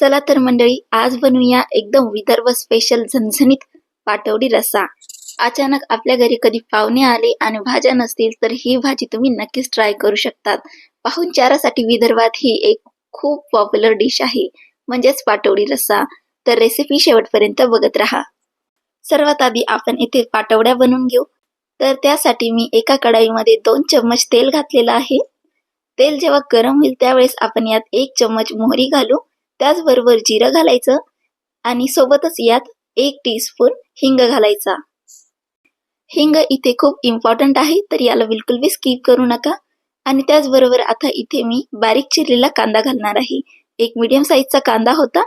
चला तर मंडळी आज बनवूया एकदम विदर्भ स्पेशल झणझणीत पाटवडी रसा अचानक आपल्या घरी कधी पाहुणे आले आणि भाज्या नसतील तर ही भाजी तुम्ही नक्कीच ट्राय करू शकतात. पाहुणचारासाठी विदर्भात ही एक खूप पॉप्युलर डिश आहे म्हणजेच पाटवडी रस्सा. तर रेसिपी शेवटपर्यंत बघत राहा. सर्वात आधी आपण इथे पाटवड्या बनवून घेऊ. तर त्यासाठी मी एका कढाईमध्ये दोन चम्मच तेल घातलेलं आहे. तेल जेव्हा गरम होईल त्यावेळेस आपण यात एक चम्मच मोहरी घालू. त्याचबरोबर जिरं घालायचं आणि सोबतच यात एक टीस्पून हिंग घालायचा. हिंग इथे खूप इम्पॉर्टंट आहे तर याला बिलकुल बी स्किप करू नका. आणि त्याचबरोबर आता इथे मी बारीक चिरलेला कांदा घालणार आहे. एक मीडियम साईजचा कांदा होता.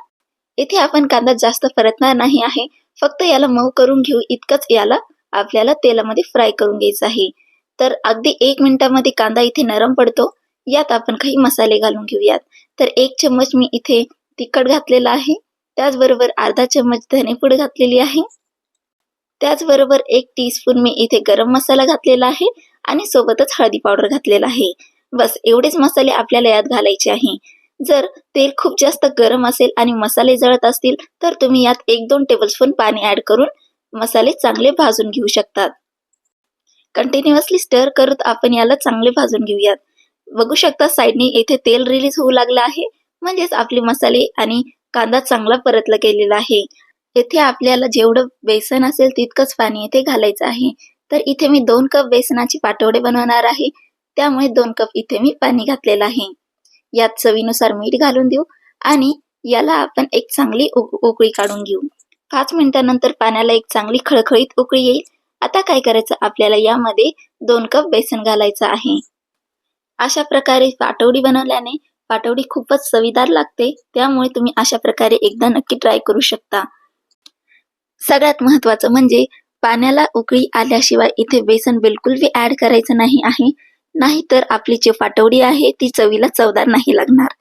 इथे आपण कांदा जास्त परतणार नाही आहे. फक्त याला मऊ करून घेऊ. इतकंच याला आपल्याला तेलामध्ये फ्राय करून घ्यायचं आहे. तर अगदी एक मिनिटामध्ये कांदा इथे नरम पडतो. यात आपण काही मसाले घालून घेऊयात. तर एक चम्मच मी इथे तिखट घातलेला आहे. त्याचबरोबर अर्धा चम्मच धनेपूड घातलेली आहे. त्याचबरोबर एक टीस्पून मी इथे गरम मसाला घातलेला आहे आणि सोबतच हळदी पावडर घातलेला आहे. बस एवढेच मसाले आपल्याला यात घालायचे आहे. जर तेल खूप जास्त गरम असेल आणि मसाले जळत असतील तर तुम्ही यात एक दोन टेबलस्पून पाणी ऍड करून मसाले चांगले भाजून घेऊ शकतात. कंटिन्युअसली स्टर करत आपण याला चांगले भाजून घेऊयात. बघू शकता साईडने इथे तेल रिलीज होऊ लागलं आहे. म्हणजेच आपले मसाले आणि कांदा चांगला परतला गेलेला आहे. येथे आपल्याला जेवढं बेसन असेल तितकंच पाणी येथे घालायचं आहे. तर इथे मी दोन कप बेसनाचे पाटवडे बनवणार आहे. त्यामुळे दोन कप इथे मी पाणी घातलेलं आहे. यात चवीनुसार मीठ घालून देऊ आणि याला आपण एक चांगली उकळी काढून घेऊ. पाच मिनिटानंतर पाण्याला एक चांगली खळखळीत उकळी येईल. आता काय करायचं? आपल्याला यामध्ये दोन कप बेसन घालायचं आहे. अशा प्रकारे पाटवडी बनवल्याने पाटवडी खूपच चवीदार लागते. त्यामुळे तुम्ही अशा प्रकारे एकदा नक्की ट्राय करू शकता. सगळ्यात महत्वाचं म्हणजे पाण्याला उकळी आल्याशिवाय इथे बेसन बिलकुल बी ऍड करायचं नाही आहे. नाहीतर आपली जी पाटवडी आहे ती चवीला चवदार नाही लागणार.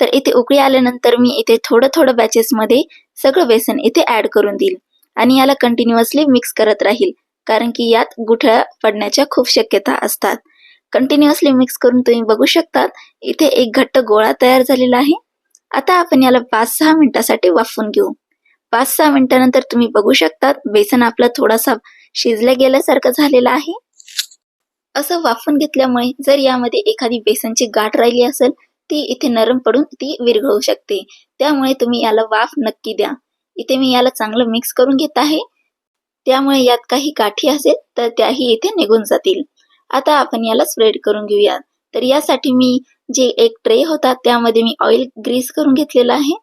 तर इथे उकळी आल्यानंतर मी इथे थोडं थोडं बॅचेस मध्ये सगळं बेसन इथे ऍड करून देईल. आणि याला कंटिन्युअसली मिक्स करत राहील. कारण की यात गुठळ्या पडण्याच्या खूप शक्यता असतात. कंटिन्युअसली मिक्स करून तुम्ही बघू शकतात. इथे एक घट्ट गोळा तयार झालेला आहे. आता आपण याला पाच सहा मिनिटासाठी वाफवून घेऊ. पाच सहा मिनिटानंतर तुम्ही बघू शकतात बेसन आपला थोडासा शिजल्या गेल्यासारखं झालेलं आहे. असं वाफून घेतल्यामुळे जर यामध्ये एखादी बेसनची गाठ राहिली असेल ती इथे नरम पडून ती विरघळू शकते. त्यामुळे तुम्ही याला वाफ नक्की द्या. इथे मी याला चांगलं मिक्स करून घेत आहे. त्यामुळे यात काही गाठी असेल तर त्याही इथे निघून जातील. आता आपण याला स्प्रेड करून घेऊया तर यासाठी मी जे एक ट्रे होता त्यामध्ये मी ऑइल ग्रीस करून घेतलेला आहे.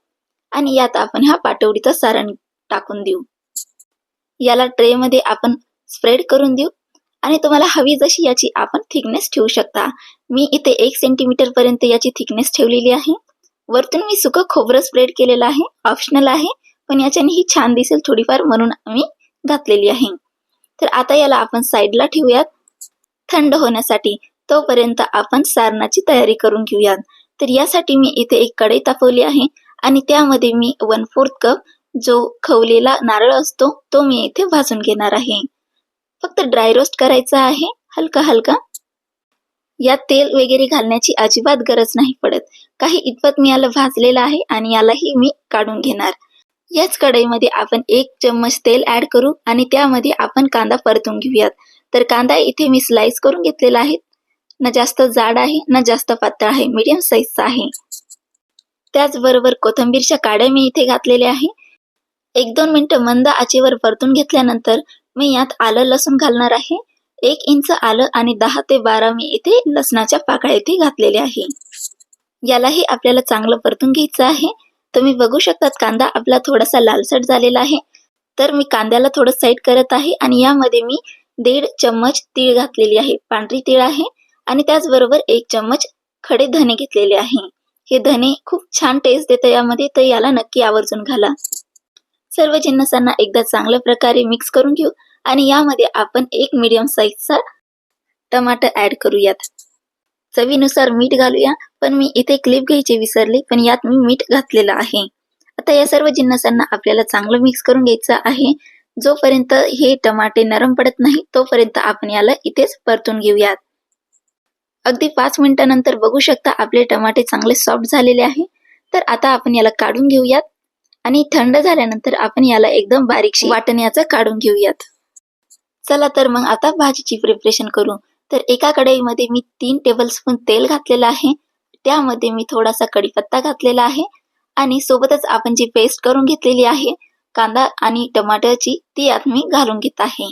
आणि यात आपण हा पाटवडीचा सारण टाकून देऊ. याला ट्रे मध्ये आपण स्प्रेड करून देऊ. आणि तुम्हाला हवी जशी याची आपण थिकनेस ठेवू शकता. मी इथे एक सेंटीमीटर पर्यंत याची थिकनेस ठेवलेली आहे. वरतून मी सुख खोबरं स्प्रेड केलेलं आहे. ऑप्शनल आहे. पण याच्याने ही छान दिसेल थोडीफार म्हणून मी घातलेली आहे. तर आता याला आपण साईडला ठेवूयात. थंड होण्यासाठी तोपर्यंत आपण सारणाची तयारी करून घेऊयात. तर यासाठी मी इथे एक कढई तापवली आहे आणि त्यामध्ये मी वन फोर्थ कप जो खवलेला नारळ असतो तो मी इथे भाजून घेणार आहे. फक्त ड्राय रोस्ट करायचा आहे हलका हलका. यात तेल वगैरे घालण्याची अजिबात गरज नाही पडत. काही इतपत मी याला भाजलेलं आहे आणि यालाही मी काढून घेणार. याच कढईमध्ये आपण एक चम्मच तेल ऍड करू आणि त्यामध्ये आपण कांदा परतून घेऊयात. तर कांदा इथे मी स्लाइस करून घेतलेला आहे. ना जास्त जाड आहे ना जास्त पातळ आहे मीडियम साईजचा आहे. त्याचबरोबर कोथंबीरच्या काड्या मी इथे घातलेल्या आहे. एक दोन मिनिटं मंद आचेवर परतून घेतल्यानंतर मी यात आलं लसूण घालणार आहे. एक इंच आलं आणि दहा ते बारा मी इथे लसणाच्या पाकळ्या इथे घातलेल्या आहे. यालाही आपल्याला चांगलं परतून घ्यायचं आहे. तुम्ही बघू शकतात कांदा आपला थोडासा लालसट झालेला आहे. तर मी कांद्याला थोडं साईड करत आहे आणि यामध्ये मी दीड चम्मच तीळ घातलेली आहे. पांढरी तीळ आहे आणि त्याचबरोबर एक चम्मच खडे धने घेतलेले आहे. हे धने खूप छान टेस्ट देतं. यामध्ये तर याला नक्की आवर्जून घाला. सर्व जिन्नसांना एकदा चांगल्या प्रकारे मिक्स करून घेऊ आणि यामध्ये आपण एक मीडियम साईजचा टमाटर ऍड करूयात. चवीनुसार मीठ घालूया पण मी इथे क्लिप घ्यायची विसरले पण यात मी मीठ घातलेलं आहे. आता या सर्व जिन्नसांना आपल्याला चांगलं मिक्स करून घ्यायचं आहे. जोपर्यंत हे टमाटे नरम पडत नाही तोपर्यंत आपण याला इथेच परतून घेऊयात. अगदी पाच मिनिटानंतर बघू शकता आपले टमाटे चांगले सॉफ्ट झालेले आहे. तर आता आपण याला काढून घेऊयात आणि थंड झाल्यानंतर आपण याला एकदम बारीकशी वाटण्याचं काढून घेऊयात. चला तर मग आता भाजीची प्रिपरेशन करू. तर एका कढईमध्ये मी तीन टेबलस्पून तेल घातलेलं आहे. त्यामध्ये मी थोडासा कढीपत्ता घातलेला आहे आणि सोबतच आपण जी पेस्ट करून घेतलेली आहे कांदा आणि टमाटरची ती यात मी घालून घेत आहे.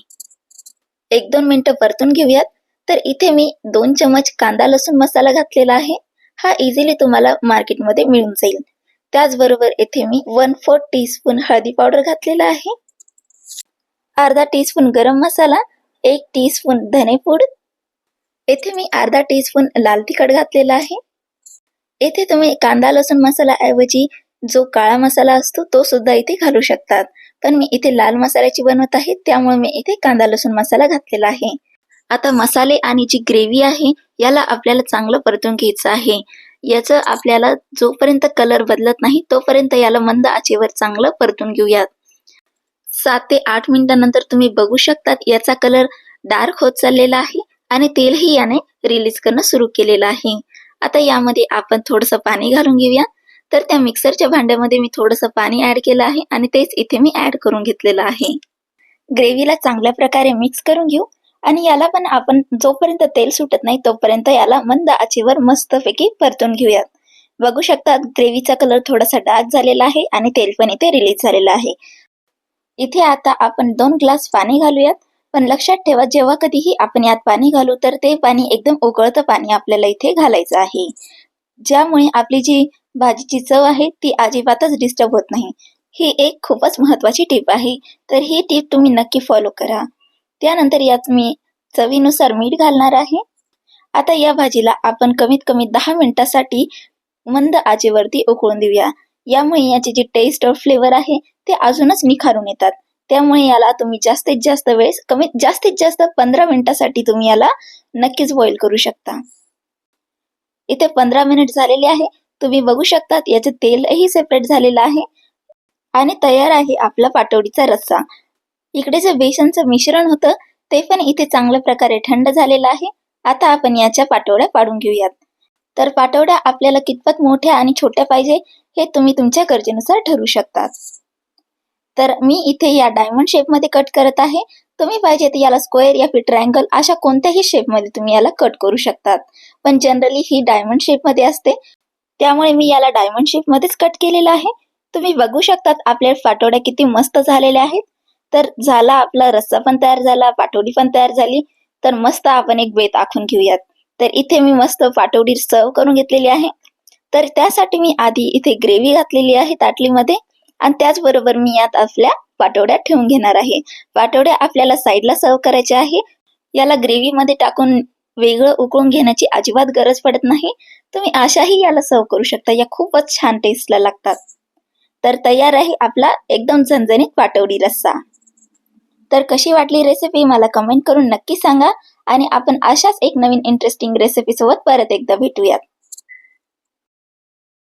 एक दोन मिनटं परतून घेऊयात. तर इथे मी दोन चमच कांदा लसूण मसाला घातलेला आहे. हा इझिली तुम्हाला मार्केटमध्ये मिळून जाईल. त्याचबरोबर येथे मी वन फोर्थ टीस्पून हळदी पावडर घातलेला आहे. अर्धा टीस्पून गरम मसाला एक टीस्पून धनेपूड येथे मी अर्धा टीस्पून लाल तिखट घातलेला आहे. येथे तुम्ही कांदा लसूण मसाला ऐवजी जो काळा मसाला असतो तो सुद्धा इथे घालू शकतात. पण मी इथे लाल मसाल्याची बनवत आहे त्यामुळे मी इथे कांदा लसूण मसाला घातलेला आहे. आता मसाले आणि जी ग्रेव्ही आहे याला आपल्याला चांगलं परतून घ्यायचं आहे. याचं आपल्याला जोपर्यंत कलर बदलत नाही तोपर्यंत याला मंद आचेवर चांगलं परतून घेऊयात. सात ते आठ मिनिटांनंतर तुम्ही बघू शकतात याचा कलर डार्क होत चाललेला आहे आणि तेलही याने रिलीज करणं सुरू केलेलं आहे. आता यामध्ये आपण थोडंसं पाणी घालून घेऊया. तर त्या मिक्सरच्या भांड्यामध्ये मी थोडंसं पाणी ऍड केलं आहे आणि तेच इथे मी ऍड करून घेतलेलं आहे. ग्रेव्हीला चांगल्या प्रकारे मिक्स करून घेऊ आणि याला पण आपण जोपर्यंत तेल सुटत नाही तोपर्यंत याला मंद आचेवर मस्तपैकी परतून घेऊयात. बघू शकतात ग्रेव्हीचा कलर थोडासा डार्क झालेला आहे आणि तेल पण इथे रिलीज झालेलं आहे. इथे आता आपण दोन ग्लास पाणी घालूयात. पण लक्षात ठेवा जेव्हा कधीही आपण यात पाणी घालू तर ते पाणी एकदम उकळतं पाणी आपल्याला इथे घालायचं आहे. ज्यामुळे आपली जी भाजीची चव आहे ती अजिबातच डिस्टर्ब होत नाही. ही एक खूपच महत्वाची टीप आहे. तर ही टीप तुम्ही नक्की फॉलो करा. त्यानंतर यात मी चवीनुसार मीठ घालणार आहे. आता या भाजीला आपण कमीत कमी दहा मिनिटासाठी मंद आचेवरती उकळून देऊया. यामुळे याची जी टेस्ट ऑफ फ्लेवर आहे ते अजूनच निखारून येतात. त्यामुळे याला तुम्ही जास्तीत जास्त वेळेस कमीत जास्तीत जास्त पंधरा मिनिटासाठी तुम्ही याला नक्कीच बॉईल करू शकता. इथे पंधरा मिनिट झालेले आहे. तुम्ही बघू शकतात याचे तेलही सेपरेट झालेलं आहे. आणि तयार आहे आपला पाटवडीचा रस्सा. इकडे जे बेसनचं मिश्रण होतं ते पण इथे चांगल्या प्रकारे थंड झालेलं आहे. आता आपण याच्या पाटवड्या पाडून घेऊयात. तर पाटवड्या आपल्याला कितपत मोठ्या आणि छोट्या पाहिजे हे तुम्ही तुमच्या गरजेनुसार ठरवू शकतात. तर मी इथे या डायमंड शेपमध्ये कट करत आहे. तुम्ही पाहिजे तर याला स्क्वेअर या फिर ट्रायंगल अशा कोणत्याही शेपमध्ये तुम्ही याला कट करू शकतात. पण जनरली ही डायमंड शेपमध्ये असते. त्यामुळे मी याला डायमंड शेपमध्येच कट केलेला आहे. तुम्ही बघू शकतात आपल्या पाटोड्या किती मस्त झालेल्या आहेत. तर झाला आपला रस्सा पण तयार झाला पाटोडी पण तयार झाली. तर मस्त आपण एक बेत आखून घेऊयात. तर इथे मी मस्त पाटोडी सर्व करून घेतलेली आहे. तर त्यासाठी मी आधी इथे ग्रेव्ही घातलेली आहे ताटलीमध्ये. आणि त्याचबरोबर मी यात आपल्या पाटोड्या ठेवून घेणार आहे. पाटोड्या आपल्याला साईडला सर्व करायच्या आहे. याला ग्रेव्हीमध्ये टाकून वेगळं उकळून घेण्याची अजिबात गरज पडत नाही. तुम्ही अशाही याला सर्व करू शकता. या खूपच छान टेस्टला लागतात. तर तयार आहे आपला एकदम झणझणीत पाटवडी रस्सा. तर कशी वाटली रेसिपी मला कमेंट करून नक्की सांगा. आणि आपण अशाच एक नवीन इंटरेस्टिंग रेसिपी सोबत परत एकदा भेटूयात.